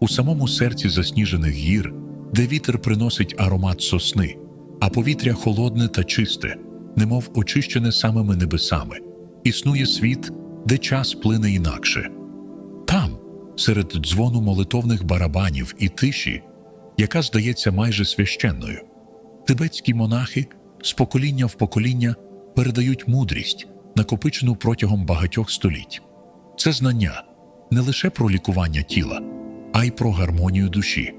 у самому серці засніжених гір, де вітер приносить аромат сосни, а повітря холодне та чисте, немов очищене самими небесами, існує світ, де час плине інакше. Там, серед дзвону молитовних барабанів і тиші, яка здається майже священною, тибетські монахи з покоління в покоління передають мудрість, накопичену протягом багатьох століть. Це знання не лише про лікування тіла, а й про гармонію душі.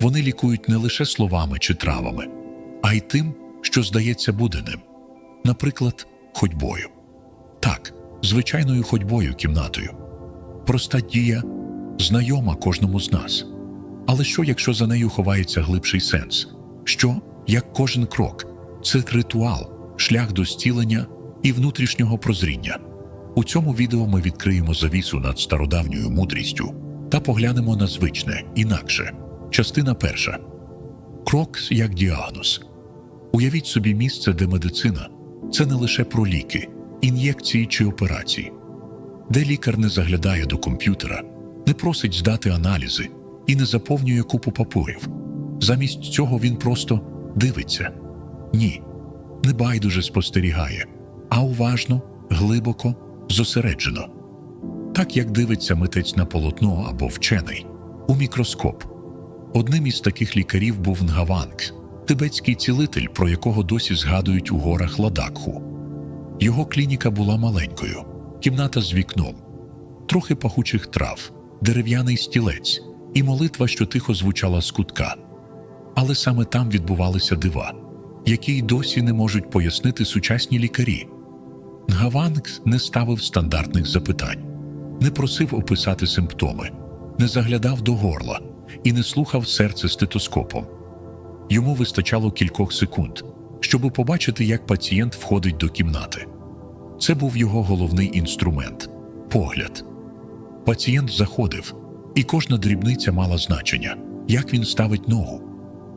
Вони лікують не лише словами чи травами, а й тим, що здається буденним, наприклад, ходьбою. Так, звичайною ходьбою кімнатою. Проста дія, знайома кожному з нас. Але що, якщо за нею ховається глибший сенс? Що, як кожен крок, це ритуал, шлях до зцілення і внутрішнього прозріння. У цьому відео ми відкриємо завісу над стародавньою мудрістю та поглянемо на звичне, інакше. Частина перша. Крок як діагноз. Уявіть собі місце, де медицина це не лише про ліки, ін'єкції чи операції, де лікар не заглядає до комп'ютера, не просить здати аналізи і не заповнює купу папурів. Замість цього він просто дивиться. Ні, не байдуже спостерігає, а уважно, глибоко, зосереджено. Так як дивиться митець на полотно або вчений у мікроскоп. Одним із таких лікарів був Нгаванг, тибетський цілитель, про якого досі згадують у горах Ладакху. Його клініка була маленькою, кімната з вікном, трохи пахучих трав, дерев'яний стілець і молитва, що тихо звучала з кутка. Але саме там відбувалися дива, які й досі не можуть пояснити сучасні лікарі. Нгаванг не ставив стандартних запитань, не просив описати симптоми, не заглядав до горла і не слухав серце стетоскопом. Йому вистачало кількох секунд, щоб побачити, як пацієнт входить до кімнати. Це був його головний інструмент погляд. Пацієнт заходив, і кожна дрібниця мала значення, як він ставить ногу,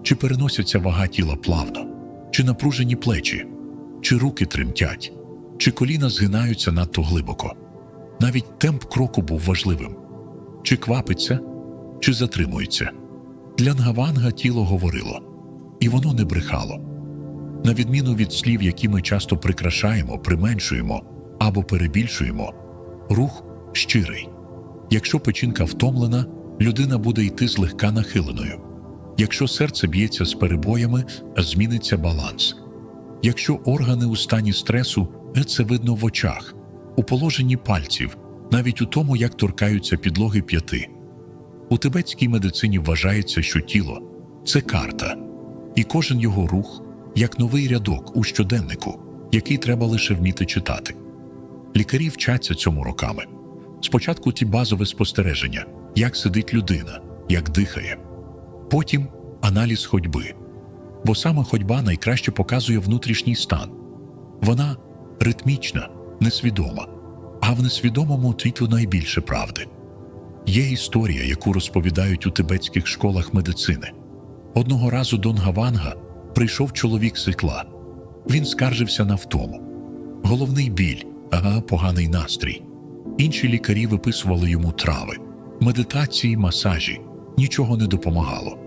чи переносяться вага тіла плавно, чи напружені плечі, чи руки тремтять, чи коліна згинаються надто глибоко. Навіть темп кроку був важливим чи квапиться, чи затримується. Для Нгаванга тіло говорило, і воно не брехало. На відміну від слів, які ми часто прикрашаємо, применшуємо або перебільшуємо, рух щирий. Якщо печінка втомлена, людина буде йти злегка нахиленою. Якщо серце б'ється з перебоями, зміниться баланс. Якщо органи у стані стресу, це видно в очах, у положенні пальців, навіть у тому, як торкаються підлоги п'яти. У тибетській медицині вважається, що тіло це карта, і кожен його рух як новий рядок у щоденнику, який треба лише вміти читати. Лікарі вчаться цьому роками. Спочатку ті базове спостереження, як сидить людина, як дихає, потім аналіз ходьби. Бо саме ходьба найкраще показує внутрішній стан. Вона ритмічна, несвідома, а в несвідомому твіту найбільше правди. Є історія, яку розповідають у тибетських школах медицини. Одного разу до Нгаванга прийшов чоловік з. Він скаржився на втому. Головний біль, ага, поганий настрій. Інші лікарі виписували йому трави, медитації, масажі. Нічого не допомагало.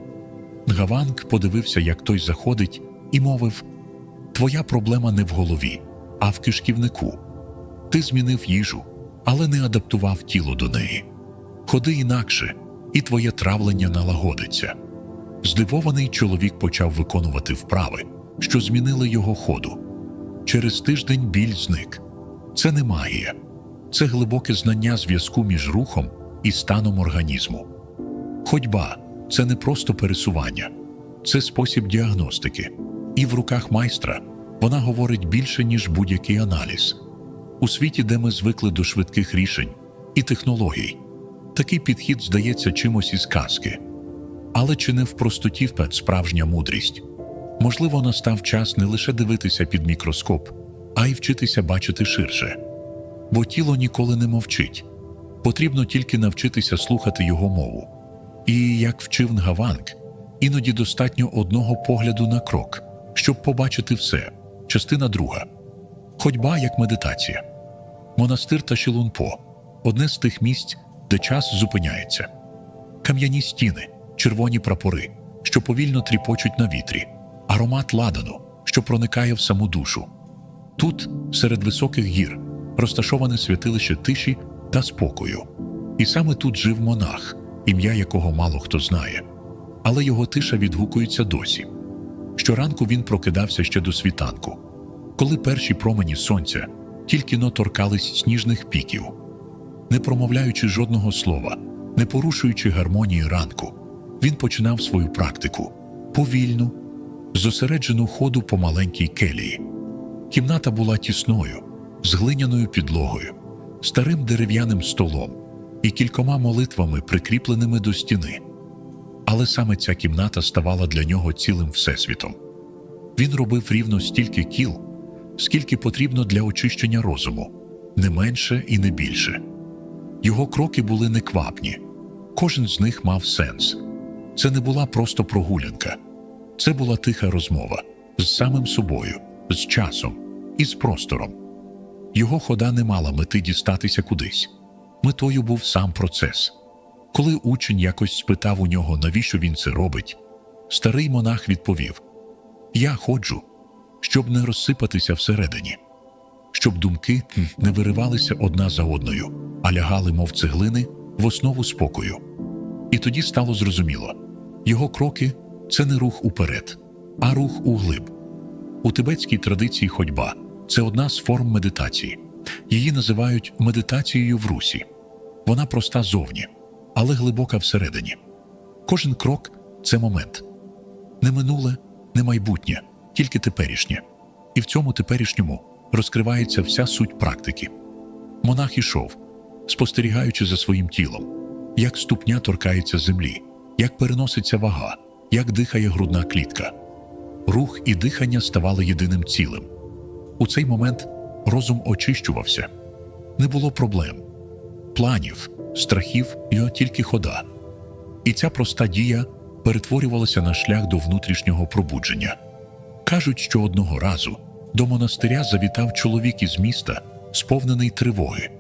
Нгаванг подивився, як той заходить, і мовив: Твоя проблема не в голові, а в кишківнику. Ти змінив їжу, але не адаптував тіло до неї. Ходи інакше, і твоє травлення налагодиться. Здивований чоловік почав виконувати вправи, що змінили його ходу. Через тиждень біль зник. Це не магія, це глибоке знання зв'язку між рухом і станом організму. Ходьба це не просто пересування, це спосіб діагностики. І в руках майстра вона говорить більше, ніж будь-який аналіз. У світі, де ми звикли до швидких рішень і технологій, такий підхід здається чимось із казки. Але чи не в простоті впет справжня мудрість? Можливо, настав час не лише дивитися під мікроскоп, а й вчитися бачити ширше. Бо тіло ніколи не мовчить. Потрібно тільки навчитися слухати його мову. І, як вчив Нгаванг, іноді достатньо одного погляду на крок, щоб побачити все. Частина друга. Ходьба як медитація. Монастир та Шілунпо одне з тих місць, де час зупиняється. кам'яні стіни, червоні прапори, що повільно тріпочуть на вітрі, аромат ладану, що проникає в саму душу. Тут, серед високих гір, розташоване святилище тиші та спокою. І саме тут жив монах, ім'я якого мало хто знає. Але його тиша відгукується досі. Щоранку він прокидався ще до світанку, коли перші промені сонця тільки но торкались сніжних піків, не промовляючи жодного слова, не порушуючи гармонії ранку, він починав свою практику повільну, зосереджену ходу по маленькій келії. Кімната була тісною, з глиняною підлогою, старим дерев'яним столом і кількома молитвами, прикріпленими до стіни. Але саме ця кімната ставала для нього цілим всесвітом. Він робив рівно стільки кіл, скільки потрібно для очищення розуму, не менше і не більше. Його кроки були неквапні, кожен з них мав сенс. Це не була просто прогулянка, це була тиха розмова з самим собою, з часом і з простором. Його хода не мала мети дістатися кудись. Метою був сам процес. Коли учень якось спитав у нього, навіщо він це робить, старий монах відповів: Я ходжу, щоб не розсипатися всередині, щоб думки не виривалися одна за одною, а лягали, мов цеглини, в основу спокою. І тоді стало зрозуміло його кроки це не рух уперед, а рух углиб. У тибетській традиції ходьба це одна з форм медитації. Її називають медитацією в русі. Вона проста зовні, але глибока всередині. Кожен крок це момент. Не минуле, не майбутнє, тільки теперішнє. І в цьому теперішньому розкривається вся суть практики. Монах ішов, спостерігаючи за своїм тілом, як ступня торкається землі, як переноситься вага, як дихає грудна клітка. Рух і дихання ставали єдиним цілим. У цей момент розум очищувався. Не було проблем, планів, страхів і тільки хода. І ця проста дія перетворювалася на шлях до внутрішнього пробудження. Кажуть, що одного разу до монастиря завітав чоловік із міста, сповнений тривоги.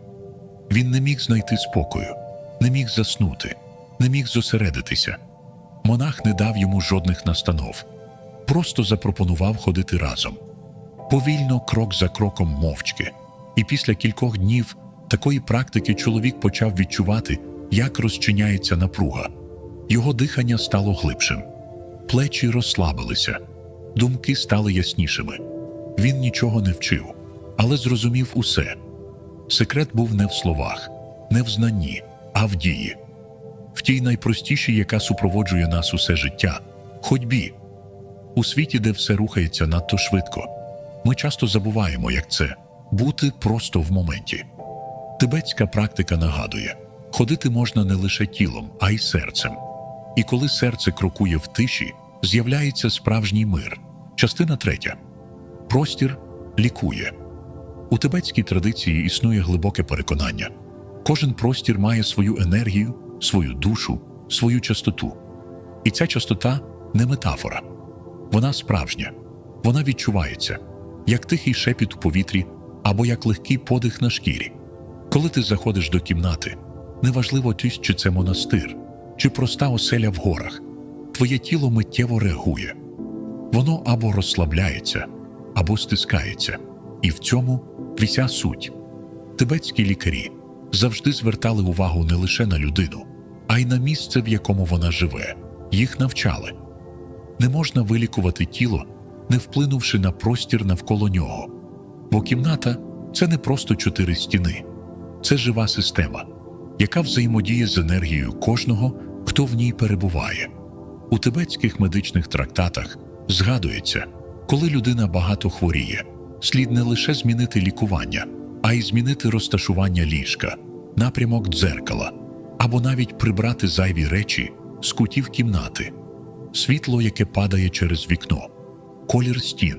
Він не міг знайти спокою, не міг заснути, не міг зосередитися. Монах не дав йому жодних настанов, просто запропонував ходити разом. Повільно, крок за кроком, мовчки. І після кількох днів такої практики чоловік почав відчувати, як розчиняється напруга. Його дихання стало глибшим, плечі розслабилися, думки стали яснішими. Він нічого не вчив, але зрозумів усе. Секрет був не в словах, не в знанні, а в дії. В тій найпростішій, яка супроводжує нас усе життя ходьбі. У світі, де все рухається надто швидко, ми часто забуваємо, як це бути просто в моменті. Тибетська практика нагадує, ходити можна не лише тілом, а й серцем. І коли серце крокує в тиші, з'являється справжній мир. Частина третя. Простір лікує. У тибетській традиції існує глибоке переконання. Кожен простір має свою енергію, свою душу, свою частоту. І ця частота не метафора. Вона справжня, вона відчувається, як тихий шепіт у повітрі або як легкий подих на шкірі. Коли ти заходиш до кімнати, неважливо ти, чи це монастир, чи проста оселя в горах, твоє тіло миттєво реагує. Воно або розслабляється, або стискається, і в цьому вся суть. Тибетські лікарі завжди звертали увагу не лише на людину, а й на місце, в якому вона живе. Їх навчали. Не можна вилікувати тіло, не вплинувши на простір навколо нього. Бо кімната це не просто чотири стіни, це жива система, яка взаємодіє з енергією кожного, хто в ній перебуває. У тибетських медичних трактатах згадується, коли людина багато хворіє, слід не лише змінити лікування, а й змінити розташування ліжка, напрямок дзеркала або навіть прибрати зайві речі з кутів кімнати, світло, яке падає через вікно, колір стін,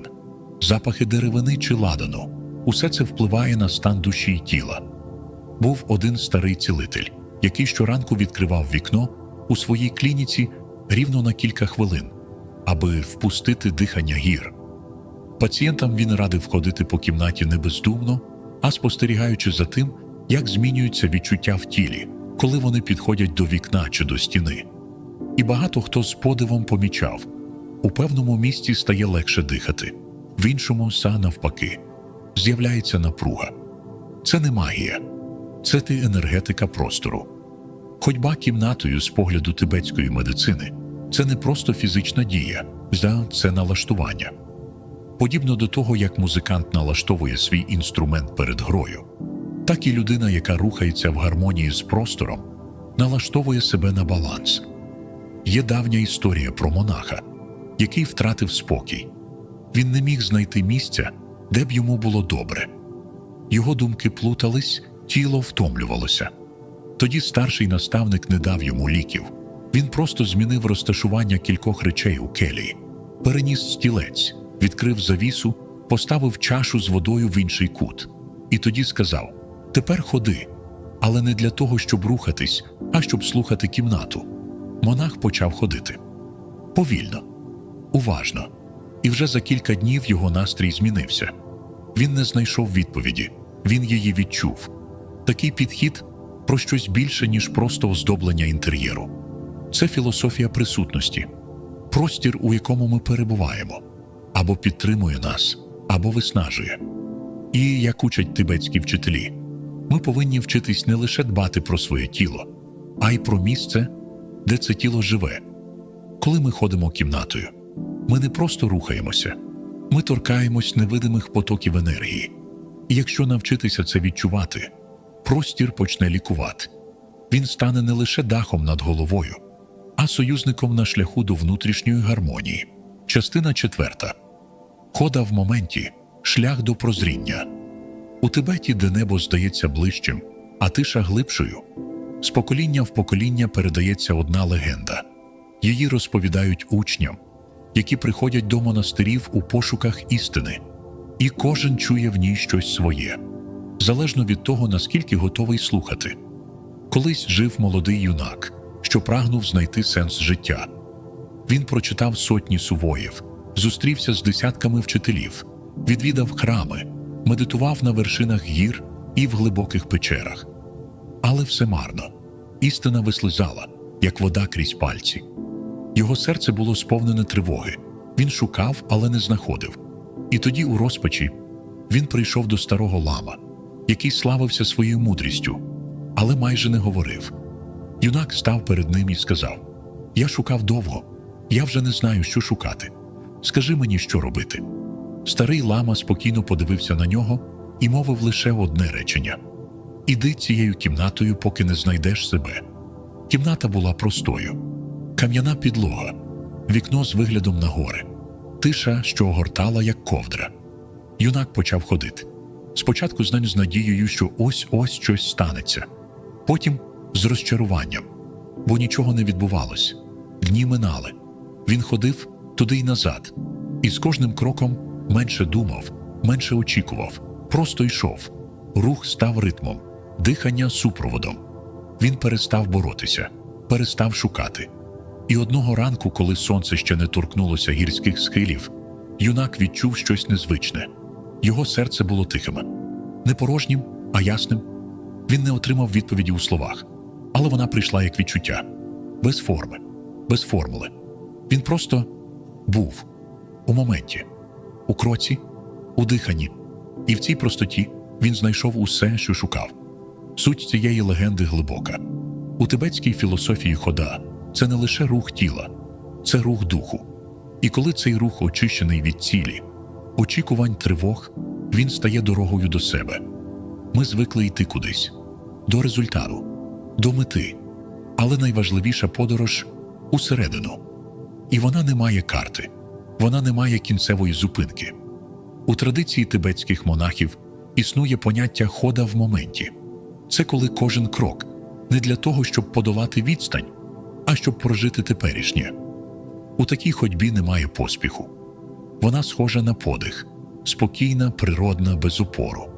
запахи деревини чи ладану усе це впливає на стан душі й тіла. Був один старий цілитель, який щоранку відкривав вікно у своїй клініці рівно на кілька хвилин, аби впустити дихання гір. Пацієнтам він радив ходити по кімнаті не бездумно, а спостерігаючи за тим, як змінюються відчуття в тілі, коли вони підходять до вікна чи до стіни. І багато хто з подивом помічав у певному місці стає легше дихати, в іншому са навпаки, з'являється напруга. Це не магія, це ти енергетика простору. Ходьба кімнатою з погляду тибетської медицини це не просто фізична дія, це налаштування. Подібно до того, як музикант налаштовує свій інструмент перед грою, так і людина, яка рухається в гармонії з простором, налаштовує себе на баланс. Є давня історія про монаха, який втратив спокій. Він не міг знайти місця, де б йому було добре. Його думки плутались, тіло втомлювалося. Тоді старший наставник не дав йому ліків. Він просто змінив розташування кількох речей у келії, переніс стілець, відкрив завісу, поставив чашу з водою в інший кут. І тоді сказав: Тепер ходи, але не для того, щоб рухатись, а щоб слухати кімнату. Монах почав ходити повільно, уважно, і вже за кілька днів його настрій змінився. Він не знайшов відповіді, він її відчув. Такий підхід про щось більше, ніж просто оздоблення інтер'єру. Це філософія присутності, простір, у якому ми перебуваємо, або підтримує нас, або виснажує. І, як учать тибетські вчителі, ми повинні вчитись не лише дбати про своє тіло, а й про місце, де це тіло живе. Коли ми ходимо кімнатою, ми не просто рухаємося, ми торкаємось невидимих потоків енергії. І якщо навчитися це відчувати, простір почне лікувати. Він стане не лише дахом над головою, а союзником на шляху до внутрішньої гармонії. Частина четверта хода в моменті, шлях до прозріння. У Тибеті, де небо здається ближчим, а тиша глибшою, з покоління в покоління передається одна легенда. Її розповідають учням, які приходять до монастирів у пошуках істини, і кожен чує в ній щось своє, залежно від того, наскільки готовий слухати. Колись жив молодий юнак, що прагнув знайти сенс життя. Він прочитав сотні сувоїв, зустрівся з десятками вчителів, відвідав храми, медитував на вершинах гір і в глибоких печерах. Але все марно. Істина вислизала, як вода крізь пальці. Його серце було сповнене тривоги. Він шукав, але не знаходив. І тоді, у розпачі, він прийшов до старого лама, який славився своєю мудрістю, але майже не говорив. Юнак став перед ним і сказав: Я шукав довго, я вже не знаю, що шукати. Скажи мені, що робити. Старий лама спокійно подивився на нього і мовив лише одне речення: Іди цією кімнатою, поки не знайдеш себе. Кімната була простою, кам'яна підлога, вікно з виглядом на гори, тиша, що огортала, як ковдра. Юнак почав ходити. Спочатку з ним з надією, що ось ось щось станеться, потім з розчаруванням, бо нічого не відбувалось. Дні минали. Він ходив туди й назад, і з кожним кроком менше думав, менше очікував, просто йшов. Рух став ритмом, дихання супроводом. Він перестав боротися, перестав шукати. І одного ранку, коли сонце ще не торкнулося гірських схилів, юнак відчув щось незвичне. Його серце було тихим, не порожнім, а ясним. Він не отримав відповіді у словах, але вона прийшла як відчуття, без форми, без формули. Він просто був у моменті, у кроці, у диханні, і в цій простоті він знайшов усе, що шукав. Суть цієї легенди глибока. У тибетській філософії хода це не лише рух тіла, це рух духу. І коли цей рух очищений від цілі, очікувань тривог, він стає дорогою до себе. Ми звикли йти кудись, до результату, до мети. Але найважливіша подорож усередину. І вона не має карти, вона не має кінцевої зупинки. У традиції тибетських монахів існує поняття хода в моменті. Це коли кожен крок не для того, щоб подолати відстань, а щоб прожити теперішнє. У такій ходьбі немає поспіху. Вона схожа на подих, спокійна, природна, без упору.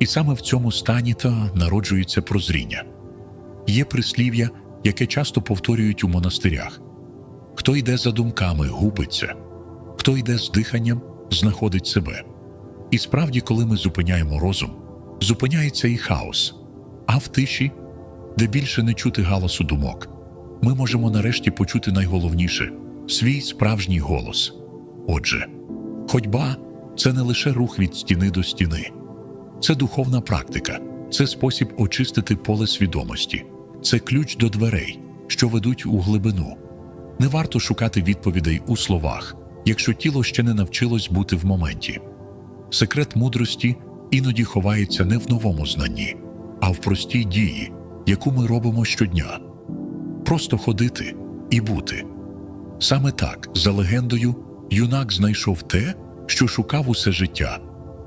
І саме в цьому стані та народжується прозріння. Є прислів'я, яке часто повторюють у монастирях хто йде за думками, губиться, хто йде з диханням, знаходить себе. І справді, коли ми зупиняємо розум, зупиняється і хаос, а в тиші де більше не чути галасу думок. Ми можемо нарешті почути найголовніше свій справжній голос. Отже, ходьба це не лише рух від стіни до стіни, це духовна практика, це спосіб очистити поле свідомості, це ключ до дверей, що ведуть у глибину. Не варто шукати відповідей у словах, якщо тіло ще не навчилось бути в моменті. Секрет мудрості іноді ховається не в новому знанні, а в простій дії, яку ми робимо щодня. Просто ходити і бути. Саме так, за легендою, юнак знайшов те, що шукав усе життя.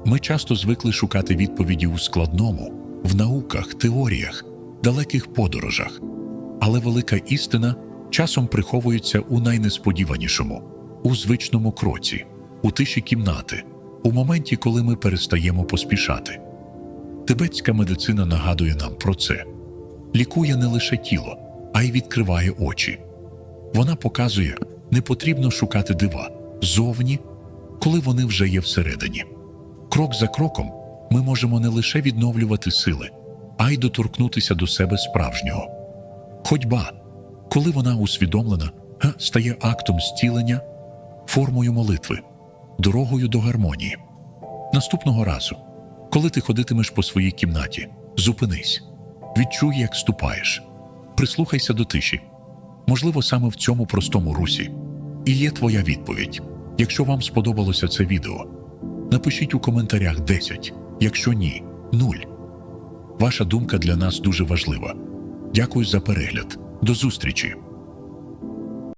Ми часто звикли шукати відповіді у складному, в науках, теоріях, далеких подорожах. Але велика істина часом приховується у найнесподіванішому, у звичному кроці, у тиші кімнати, у моменті, коли ми перестаємо поспішати. Тибетська медицина нагадує нам про це лікує не лише тіло, а й відкриває очі. Вона показує, не потрібно шукати дива зовні, коли вони вже є всередині. Крок за кроком ми можемо не лише відновлювати сили, а й доторкнутися до себе справжнього. Ходьба, коли вона усвідомлена, стає актом зцілення, формою молитви, дорогою до гармонії. Наступного разу, коли ти ходитимеш по своїй кімнаті, зупинись, відчуй, як ступаєш, прислухайся до тиші. Можливо, саме в цьому простому русі і є твоя відповідь. Якщо вам сподобалося це відео, напишіть у коментарях 10, якщо ні, 0. Ваша думка для нас дуже важлива. Дякую за перегляд. До зустрічі!